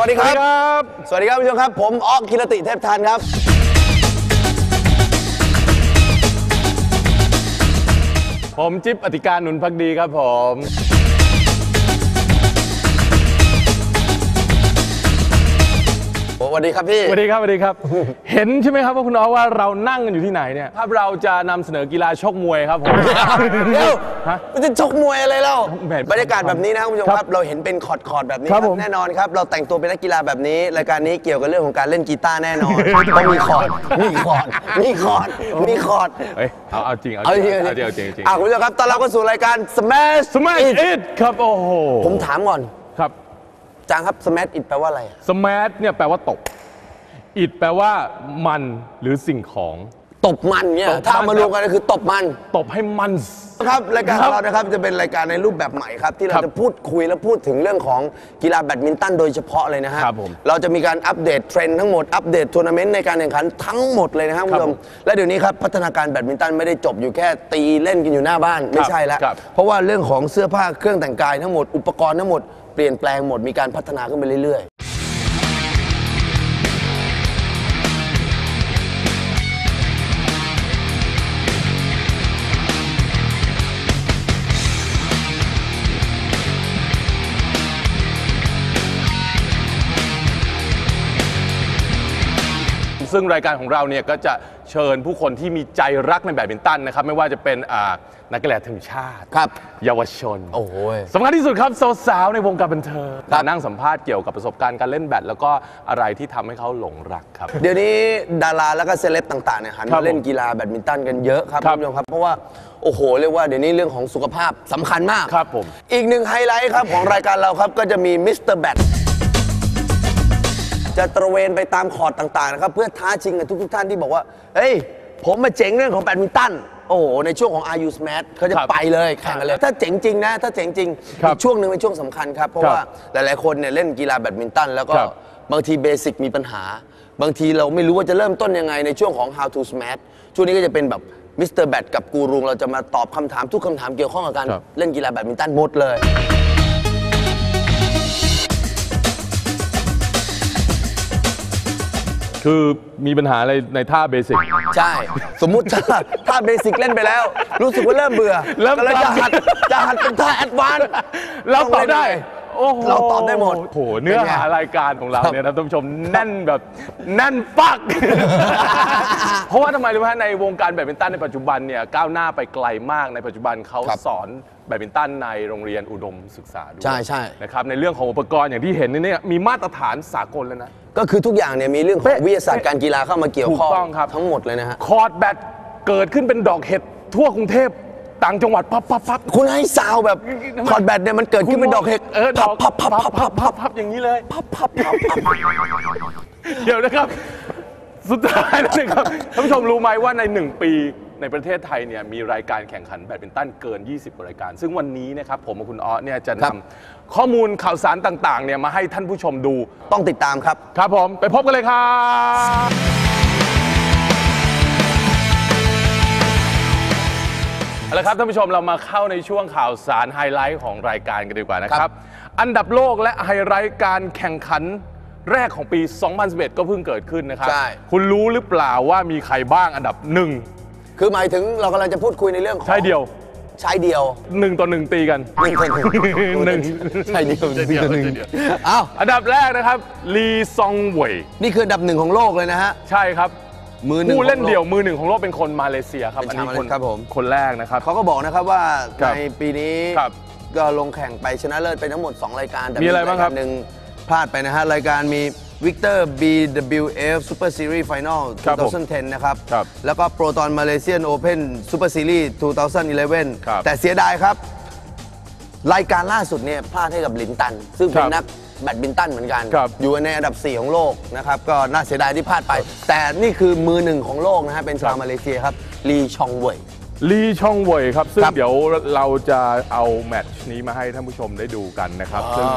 วัสดีครับครับ สวัสดีครับผู้ชมครับ ผมออกคิรติเทพทันครับ ผมจิ๊บอธิการหนุนพักดีครับผม สวัสดีครับพี่ สวัสดีครับสวัสดีครับ เห็นใช่ไหมครับว่าคุณอ๋อว่าเรานั่งกันอยู่ที่ไหนเนี่ยครับเราจะนำเสนอกีฬาชกมวยครับผม เดี๋ยวฮะมันจะชกมวยอะไรเล่าแหมบรรยากาศแบบนี้นะครับคุณผู้ชมคครัรับบเราเห็นเป็นคอร์ดคอร์ดแบบนี้ครับผม แน่นอนครับ เราแต่งตัวเป็นนักกีฬาแบบนี้รายการนี้เกี่ยวกับเรื่องของการเล่นกีตาร์แน่นอนต้องมีคอร์ดมีคอร์ดมีคอร์ดมีคอร์ดเอ้ยเอาเอาจริงเอาเอาจจริริงงเอาจริงเอาจริงเอาจริงอะคุณผู้ชมครับตอนเราก็สู่รายการ Smash สมัย It อิดครับโอ้โหผมถามก่อน ครับ จางครับ Smash It แปลว่าอะไรสมัทเนี่ยแปลว่าตบอิดแปลว่ามันหรือสิ่งของ ตบมันเนี่ยตบมัน ถ้าเอามารวมกันก็คือตบมันตบให้มัน ครับรายการคขรัอบงเรานะครับจะเป็นรายการในรูปแบบใหม่ครับ ที่เราครับจะพูดคุยและพูดถึงเรื่องของกีฬาแบดมินตันโดยเฉพาะเลยนะฮะครับผมเราจะมีการอัปเดตเทรนด์ทั้งหมดอัปเดตทัวร์นาเมนต์ในการแข่งขันทั้งหมดเลยนะครับคุณผู้ชครับมผมและเดี๋ยวนี้ครับพัฒนาการแบดมินตันไม่ได้จบอยู่แค่ตีเล่นกันอยู่หน้าบ้านไม่ใช่แล้วครับ เพราะว่าเรื่องของเสื้อผ้าเครื่องแต่งกายทั้งหมดอุปกรณ์ทั้งหมด เปลี่ยนแปลงหมดมีการพัฒนาขึ้นไปเรื่อย ซึ่งรายการของเราเนี่ยก็จะเชิญผู้คนที่มีใจรักในแบดมินตันนะครับไม่ว่าจะเป็นอ่านักกีฬาทีมชาติ ครับเยาวชนโอ้โห สำคัญที่สุดครับสาวๆในวงการบันเทิงครับมานั่งสัมภาษณ์เกี่ยวกับประสบการณ์การเล่นแบดแล้วก็อะไรที่ทำให้เขาหลงรักครับ เดี๋ยวนี้ดาราแล้วก็เซเลบต่างๆเนี่ยหันครัมาบเล่นกีฬาแบดมินตันกันเยอะครับครัคุบณผู้ชมครับ เพราะว่าโอ้โหเรียกว่าเดี๋ยวนี้เรื่องของสุขภาพสำคัญมากครับผม อีกหนึ่งไฮไลท์ครับของรายการเราครับก็จะมีมิสเตอร์แบด จะตระเวนไปตามคอร์ดต่างๆนะครับเพื่อท้าชิงกับทุกๆท่านที่บอกว่า เฮ้ย ผมมาเจ๋งเรื่องของแบดมินตันโอ้โหในช่วงของ Are You Smash เขาจะครับไปเลยแข่งกันเลย ถ้าเจ๋งจริงนะ ถ้าเจ๋งจริงครับอีกช่วงหนึ่งเป็นช่วงสำคัญครับ เพราะครับว่าหลายๆคนเนี่ยเล่นกีฬาแบดมินตันแล้วก็ครับบางทีเบสิกมีปัญหา บางทีเราไม่รู้ว่าจะเริ่มต้นยังไงในช่วงของ how to smash ช่วงนี้ก็จะเป็นแบบมิสเตอร์แบดกับกูรูเราจะมาตอบคำถามทุกคำถามเกี่ยวข้องกับการครับ เล่นกีฬาแบดมินตันหมดเลย คือมีปัญหาอะไรในท่าเบสิก ใช่ สมมุติถ้าถ้าเบสิกเล่นไปแล้ว รู้สึกว่าเริ่มเบื่อเริ่มก็เลยจะหัดจะหัดเป็นท่าแอดวานซ์เราตอบได้ โอ้โหเราตอบได้หมด โอ้โหเนื้อหารายการของเราครับเนี่ยนะท่านผู้ชมแน่นแบบแน่นปัก เพราะว่าทำไมรู้ไหมฮะในวงการแบดมินตันในปัจจุบันเนี่ยก้าวหน้าไปไกลมากในปัจจุบันเขาครับสอนแบดมินตันในโรงเรียนอุดมศึกษาด้วยใช่ใช่ นะครับในเรื่องของอุปกรณ์อย่างที่เห็นนี่เนี่ยมีมาตรฐานสากลแล้วนะ ก็คือทุกอย่างเนี่ยมีเรื่องของเป๊ะวิทยาศาสตร์การกีฬาเข้ามาเกี่ยวข้องถูกต้องครับ ทั้งหมดเลยนะฮะ คอร์ดแบดเกิดขึ้นเป็นดอกเห็ดทั่วกรุงเทพ ต่างจังหวัดพับพับพับคุณให้ซาวแบบคอร์ดแบดเนี่ยมันเกิดขึ้นเป็นดอกเห็ดเออดอกพับพับพับพับพับพับอย่างนี้เลยพับพับพับพับเดี๋ยวนะครับ สุดท้ายแล้วนะครับท่านผู้ชมรู้ไหมว่าใน1ปีในประเทศไทยเนี่ยมีรายการแข่งขันแบดมินตันเกิน 20กว่ารายการ ซึ่งวันนี้นะครับผมกับคุณอ้อเนี่ยจะครันำบข้อมูลข่าวสารต่างๆเนี่ยมาให้ท่านผู้ชมดูต้องติดตามครับ ครับผมไปพบกันเลยครับ เอาละครับท่านผู้ชมเรามาเข้าในช่วงข่าวสารไฮไลท์ของรายการกันดีกว่านะคครัรับบอันดับโลกและไฮไลท์การแข่งขันแรกของปี 2011 ก็เพิ่งเกิดขึ้นนะครับ ใช่ คุณรู้หรือเปล่าว่ามีใครบ้างอันดับหนึ่งคือหมายถึงเรากำลังจะพูดคุยในเรื่องของใช่เดียวชายเดียวหนึ่งต่อหนึ่งตีกัน หนึ่งคนหนึ่งชายเดียวชายเดียวหนึ่งชายเดียวอ้าวอันดับแรกนะครับลีซองเวย นี่คืออันดับหนึ่งของโลกเลยนะฮะ ใช่ครับ มือหนึ่งผู้เล่นของโกเดี่ยวมือหนึ่งของโลกเป็นคนมาเลเซียครับเป็นอันนี้ชาวมาเลคนครับผม คนแรกนะครับ เขาก็บอกนะครับว่าครับในปีนี้ครับก็ลงแข่งไปชนะเลิศไปทั้งหมด 2 รายการ แต่มีอะไรบ้างครับ ยกหนึ่งพลาดไปนะฮะ รายการมี Victor BWF Super Series Final ครับผม2010 นะครับ ครับแล้วก็ Proton Malaysian Open Super Series 2011 ครับแต่เสียดายครับ รายการล่าสุดเนี่ยพลาดให้กับลินตัน ซึ่งเป็คนรับ นัก แบดมินตันเหมือนกัน ครับอยู่ในอันดับ 4 ของโลกนะครับก็น่าเสียดายที่พลาดไป แต่นี่คือมือหนึ่งของโลกนะฮะเป็นชาวมาเลเซียครับลีชองเว่ย ลีช่องเวยครับ ซึ่งครับเดี๋ยวเราจะเอาแมตช์นี้มาให้ท่านผู้ชมได้ดูกันนะครับ อ่า ซึ่ง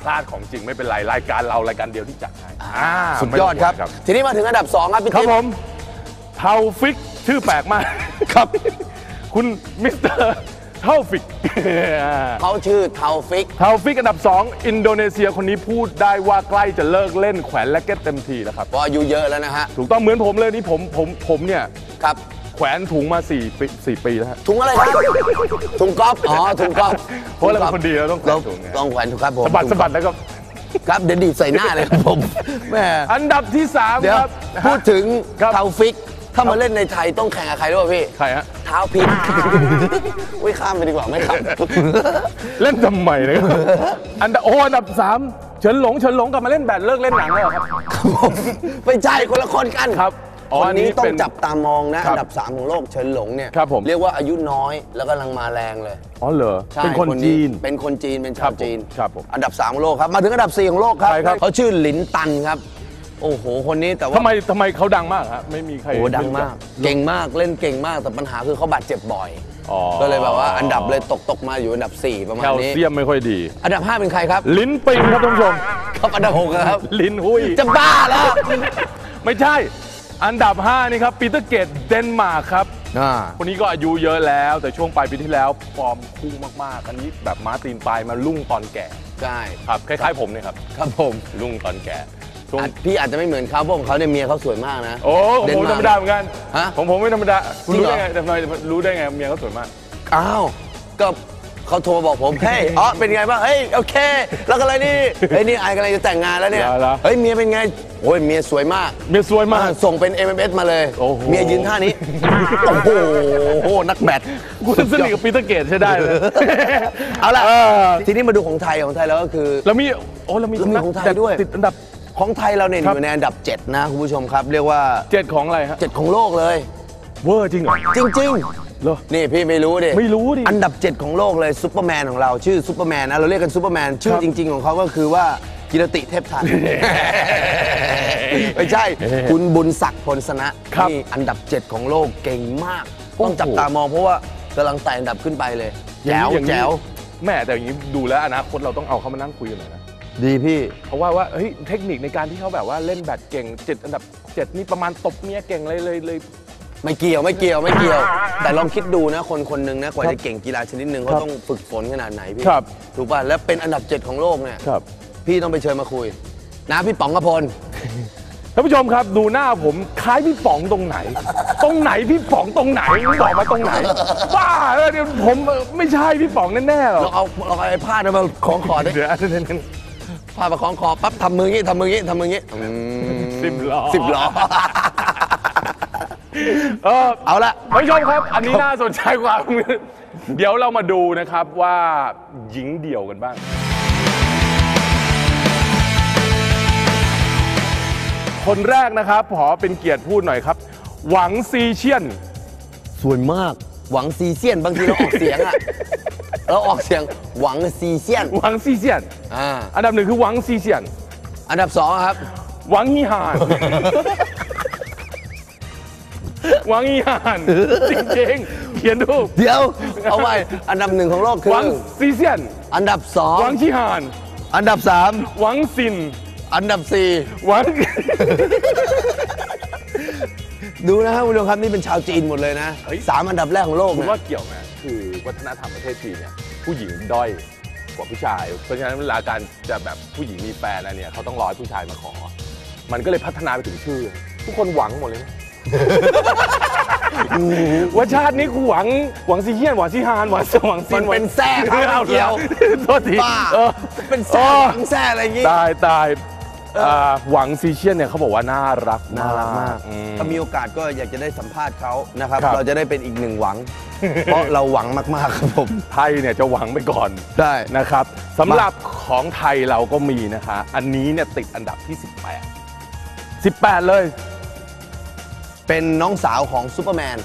พลาดของจริงไม่เป็นไร รายการเรารายการเดียวที่จัดให้อ่าสุดยอดครับ ไม่ต้งห่วงทีนี้มาถึงอันดับ 2 ครับพี่ครับติ๊บ ผมเทาฟิกชื่อแปลกมาก ครับ คุณมิสเตอร์ เท่าฟิก เขาชื่อเทาฟิก เท่าฟิกอันดับ 2 อินโดนีเซียคนนี้พูดได้ว่าใกล้จะเลิกเล่นแขวนและเก็ตเต็มทีแล้วครับเพราะอายุเยอะแล้วนะฮะ ถูกต้องเหมือนผมเลยนี่ผมผมผมเนี่ยครับ แขวนถุงมา4ปีสี่ปีแล้วฮะ ถุงอะไรครับ ถุงก๊อฟอ๋อ ถุงก๊อฟเพราะเราเป็นคนดีเราต้องแขวนถุงไง ต้องแขวนถุงครับผมสะบัดสะบัดแล้วก็ครับ เดี๋ยวดีดใส่หน้าเลยครับผมแม่ อันดับที่ 3 เดี๋ยวครับ พูดถึงครับเทาฟิก ถ้ามาเล่นในไทยต้องแข่งกับใครด้วยพี่ ใครฮะเท้าพิกอุ้ยข้ามไปดีกว่าไม่ครับเล่นทำไมนะครับอันดับโอ้อันดับสามเฉินหลงเฉินหลงกลับมาเล่นแบดเลิกเล่นหนังแล้วเหรอครับไม่ใช่คนละคนกันครับอ๋อคนอันนี้นี้ต้อเป็งนจับตามองนะครับอันดับ 3 ของโลกเฉินหลงเนี่ยครับผมเรียกว่าอายุน้อยแล้วกำลังมาแรงเลยอ๋อเหรอใช่เป็นคนนจีนเป็นคนจีนเป็นครัชาบวผมจีนครับผมอันดับ3ของโลกครับมาถึงอันดับ 4 ของโลกครับใครครับเขาชื่อหลินตันครับ โอ้โห คนนี้แต่ว่าทำไมทำไมเขาดังมากฮะไม่มีใครโอ้โหดังมาก เก่งมากเล่นเก่งมากแต่ปัญหาคือเขาบาดเจ็บบ่อย อ๋อก็เลยแบบว่าอันดับเลยตกตกมาอยู่อันดับ 4 ประมาแคณลนี้ เซียมไม่ค่อยดี อันดับ 5 เป็นใครครับ ลิ้นปิงครับท่านผู้ชม ครับอันดับ 6 ครับ ลิ้นหุ้ย จะบ้าแล้วไม่ใช่ อันดับ 5 นี่ครับปีเตอร์เกตเดนมาร์กครับ อ่า คนนี้ก็อายุเยอะแล้ว แต่ช่วงปลายปีที่แล้วฟอร์มพุ่งมากๆ อันนี้แบบม้าตีนปลายมาลุ่งตอนแก่ ใช่ ครับ คล้ายๆผมเนี่ยครับ ครับผม ลุ่งตอนแก่ ช่วงอาจพี่อาจจะไม่เหมือนเขาเพราะของเขาเนี่ยเมียเขาสวยมากนะโอ้ของเดนผมมาร์กธรรมดาเหมือนกันฮะ ของผมไม่ธรรมดาคุณจริงรู้เหรอ ได้ไงทำไมรู้ได้ไงเมียเขาสวยมาก อ้าวก็เขาโทรมาบอกผม เฮ้ยอ๋อเป็นไงบ้างเฮ้ยโอเค แล้วก็อะไรนี่เฮ้ยนี่ไอ้กำลังจะแต่งงานแล้วเนี่ยเหรอเฮ้ยเมียเป็นไงโอ้ยเมียสวยมาก เมียสวยมากอ่าส่งเป็น MMS มาเลย โอ้โห เมียยืนท่านี้ โอ้โหโห นักแบดคุณสนิทกับปีเตอร์เกตใช่ได้เลย เอาล่ะ เออ ทีนี้มาดูของไทยของไทยแล้วก็คือ แล้วมีโอ้เรามีแล้วมีของไทยด้วย ติดอันดับ ของไทยเราเนี่ยครัอบยู่ในอันดับ 7 นะคุณผู้ชมครับ เรียกว่า เจ็ดของอะไรฮะ7 ของโลกเลย เวอร์จริงเหรอจริง เหรอ ๆ นี่พี่ไม่รู้ดิไม่รู้ดิ อันดับ 7 ของโลกเลยซูเปอร์แมนของเราชื่อซูเปอร์แมนนะเราเรียกกันซูเปอร์แมนชื่คอรับจริง ๆ ของเขาก็คือว่ากิรติเทพทัน ไม่ใช่ คุณบุญศักดิ์พลสนะครับนี่อันดับ 7 ของโลกเก่งมาก ต้องจับตามองเพราะว่ากำลังไต่อันดับขึ้นไปเลย แจ๋วอย่างนี้แจ๋วแม่แต่อย่างนี้ดูแล้วอนาคตเราต้องเอาเขามานั่งคุยกันหน่อยนะ ดีพี่ เพราะว่าว่าเฮ้ยเทคนิคในการที่เขาแบบว่าเล่นแบดเก่งเจ็ดอันดับเจ็ดนี่ประมาณตบเมียเก่งเลยเลยเลย ไม่เกี่ยวไม่เกี่ยวไม่เกี่ยว แต่ลองคิดดูนะคนคนหนึ่งนะกว่าครับจะเก่งกีฬาชนิดหนึ่งครัเขาบต้องฝึกฝนขนาดไหนพี่ครับ ถูกป่ะแล้วเป็นอันดับ7ของโลกเนี่ยครับ พี่ต้องไปเชิญมาคุย นะพี่ป๋องกระพลท่านผู้ชมครับดูหน้าผมคล้ายพี่ป๋องตรงไหน ตรงไหนพี่ป๋องตรงไหนบอกมาตรงไหนบ้าเออเดี๋ยวผมเออไม่ใช่พี่ป๋องแน่ๆหรอกเราเอาเราเอาไอ้ผ้าเนี่ยมาคล้องคอได้เดี๋ยว อันนั้นผ้ามาคล้องคอปั๊บทำมืออย่างงี้ทำมืออย่างงี้ทำมืออย่างงี้อืมสิบล้อ สิบล้อ เออเอาละ ท่านผู้ชมครับ อันนี้น่าสนใจกว่า เดี๋ยวเรามาดูนะครับว่าหญิงเดี่ยวกันบ้าง คนแรกนะครับขอเป็นเกียรติพูดหน่อยครับ หวังซีเชียนสวยมากหวังซีเซียนบางทีเราออกเสียงอะ เราออกเสียงหวังซีเซียนหวังซีเชียน อ่าอันดับหนึ่งคือหวังซีเชียน อันดับสองครับ หวังฮีฮาน หวังฮีฮานจริงๆเขียนดูเดี๋ยวเอาไว้อันดับหนึ่งของโลกคืหอ วังซีเชียน อันดับสองหวังชีฮาน อันดับสามหวังซิน อันดับสี่หวัง ดูนะครับคุณผู้ชมครับนี่เป็นชาวจีนหมดเลยนะเฮ้ย สามอันดับแรกของโลกคุณนะว่าเกี่ยวไหม คือวัฒนธรรมประเทศจีนเนี่ยผู้หญิงด้อยกว่าผู้ชาย เพราะฉะนั้นเวลาการจะแบบผู้หญิงมีแฟนอะไรเนี่ยเขาต้องรอให้ผู้ชายมาขอ มันก็เลยพัฒนาไปถึงชื่อ ทุกคนหวังหมดเลยนะ ว่าชาตินี้กูหวังหวังซีเฮียนหวังซีฮานหวังสวังซิมันเป็นแทรกครับเอาไม่เกี่ยวโทษทีบ้า เออ เป็นแซ่อ๋อ หวังแซ่อะไรอย่างงี้ ตายตาย อ่าหวังซีเชียนเนี่ยเขาบอกว่าน่ารักน่ารักมากอืถ้ามีโอกาสก็อยากจะได้สัมภาษณ์เขานะครับ ครับ เราจะได้เป็นอีกหนึ่งหวัง เพราะเราหวังมาก ๆ ครับผม ไทยเนี่ยจะหวังไปก่อน ได้ นะครับสำหรับของไทยเราก็มีนะคะ อันนี้เนี่ยติดอันดับที่ 18 18 เลย เป็นน้องสาวของซูเปอร์แมน